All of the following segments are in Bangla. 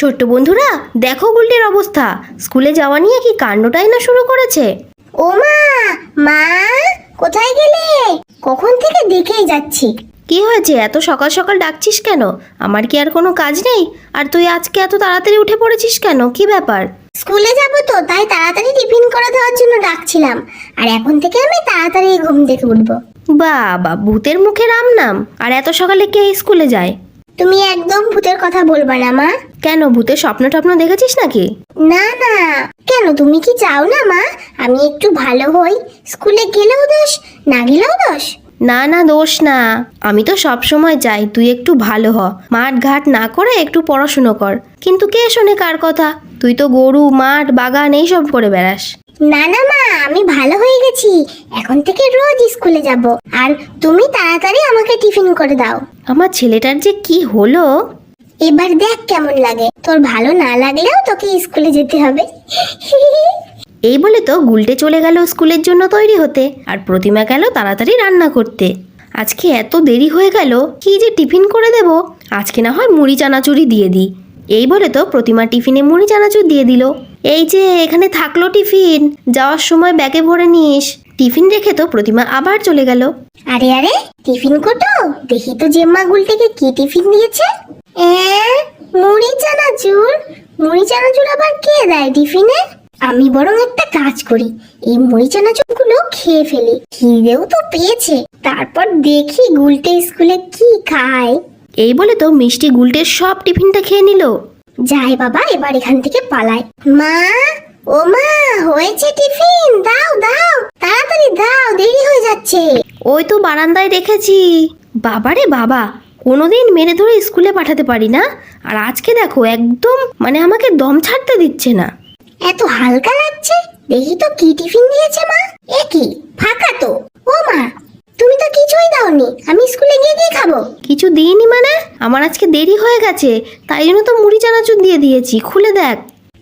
ছোট্ট বন্ধুরা দেখো গুলটির অবস্থা। স্কুলে যাওয়া নিয়ে কি কাণ্ডটাই না শুরু করেছে? ও মা মা কোথায় গেলে? কখন থেকে দেখেই যাচ্ছি। কি হয়েছে এত সকাল সকাল ডাকছিস কেন? আমার কি আর কোনো কাজ নেই? আর তুই আজকে এত তাড়াতাড়ি উঠে পড়েছিস কেন? কি ব্যাপার? স্কুলে যাব তো তাই তাড়াতাড়ি টিফিন করে দেওয়ার জন্য ডাকছিলাম। আর এখন থেকে আমি তাড়াতাড়ি ঘুম থেকে উঠবো। বাবা ভূতের মুখে রাম নাম আর এত সকালে কে স্কুলে যায়? তুমি একদম ভূতের কথা বলবা না মা। কেন ভূতের স্বপ্ন টপ্ন দেখেছিস নাকি? না না। কেন তুমি কি চাও না মা? আমি একটু ভালো হই। স্কুলে গেলেও দোষ না গেলেও দোষ? না না দোষ না। আমি তো সব সময় চাই তুই একটু ভালো হ। মাঠ ঘাট না করে একটু পড়াশুনো কর। কিন্তু কে শোনে কার কথা? তুই তো গরু মাঠ বাগান এইসব করে বেড়াস। না না মা আমি ভালো হয়ে গেছি। এখন থেকে রোজ স্কুলে যাব। আর তুমি তাড়াতাড়ি আমাকে টিফিন করে দাও। আমার ছেলেটার যে কি হলো? এবার দেখ কেমন লাগে। তোর ভালো না লাগলেও তোকে স্কুলে যেতে হবে। এই বলে তো গুলটে চলে গেল স্কুলের জন্য তৈরি হতে আর প্রতিমা গেল তাড়াতাড়ি রান্না করতে। আজকে এত দেরি হয়ে গেল কি যে টিফিন করে দেব? আজকে না হয় মুড়ি চানাচুরি দিয়ে দিই। এই বলে তো প্রতিমা টিফিনে মুড়ি চানাচুর দিয়ে দিল। এই যে এখানে থাকল টিফিন যাওয়ার সময় ব্যাগে ভরে নিস। টিফিন রেখে তো প্রতিমা আবার চলে গেল। আরে আরে টিফিন কোটো? দেখি তো জেম্মা গুলটিকে কি টিফিন দিয়েছে। মুড়ি চানাচুর মুড়ি চানাচুর আবার কে দেয় টিফিনে? আমি বরং একটা কাজ করি। এই মুড়ি চানাচুরগুলো খেয়ে ফেলি। খিদেও তো পেয়েছে। তারপর দেখি গুলটে স্কুলে কি খায়। এই বলে তো মিষ্টি গুলটের সব টিফিনটা খেয়ে নিল। যাই বাবা এবার এখান থেকে পালায় মা ও মা হয়েছে টিফিন। দাও দাও তাড়াতাড়ি দাও দেরি হয়ে যাচ্ছে। ওই তো বারান্দায় রেখেছি বাবারে বাবা কোনোদিন মেরে ধরে স্কুলে পাঠাতে পারি না। আর আজকে দেখো একদম মানে আমাকে দম ছাড়তে দিচ্ছে না। এত হালকা লাগছে? দেখি তো কি টিফিন দিয়েছে মা। এ কি? ফাঁকা তো। ও মা তুমি তো কিছুই দাওনি। আমি স্কুলে গিয়ে গিয়ে খাব? কিছু দিইনি মানে? আমার আজকে দেরি হয়ে গেছে। তাই জন্য তো মুড়ি চানাচুর দিয়ে দিয়েছি। খুলে দেখ।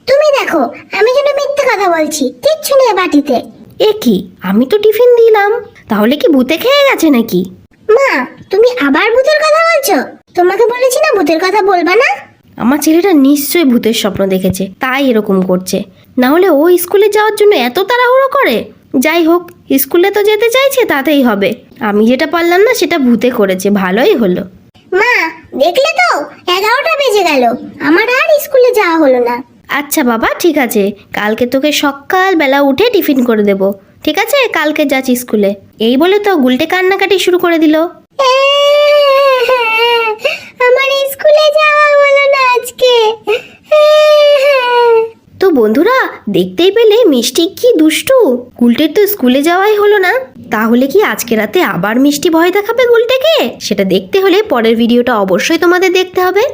তুমি দেখো আমি যেন মিথ্যে কথা বলছি। কিচ্ছু নেই বাটিতে। এ কি? আমি তো টিফিন দিলাম। তাহলে কি ভূতে খেয়ে গেছে নাকি? মা তুমি আবার তোমাকে বলেছি না ভূতের কথা বলবা না? আমার ছেলেটা নিশ্চয়ই ভূতের স্বপ্ন দেখেছে তাই এরকম করছে। না হলে ও স্কুলে যাওয়ার জন্য এত তাড়াহুড়ো করে? যাই হোক স্কুলে তো যেতে চাইছে তাতেই হবে। আমি যেটা পারলাম না সেটা ভূতে করেছে ভালোই হলো। মা দেখলে তো এগারোটা বেজে গেল। আমার আর স্কুলে যাওয়া হলো না। আচ্ছা বাবা ঠিক আছে। কালকে তোকে সকালবেলা উঠে টিফিন করে দেব। ঠিক আছে? কালকে যাচ্ছি স্কুলে। এই বলে তো গুলটে কান্নাকাটি শুরু করে দিল আমার স্কুলে যাওয়া হলো না আজকে তো বন্ধুরা, দেখতেই পেলে মিষ্টি কি দুষ্টু। গুলটের তো স্কুলে যাওয়াই হলো না। তাহলে কি আজকে রাতে আবার মিষ্টি ভয় দেখাবে গুলটেকে? সেটা দেখতে হলে পরের ভিডিওটা অবশ্যই তোমাদের দেখতে হবে।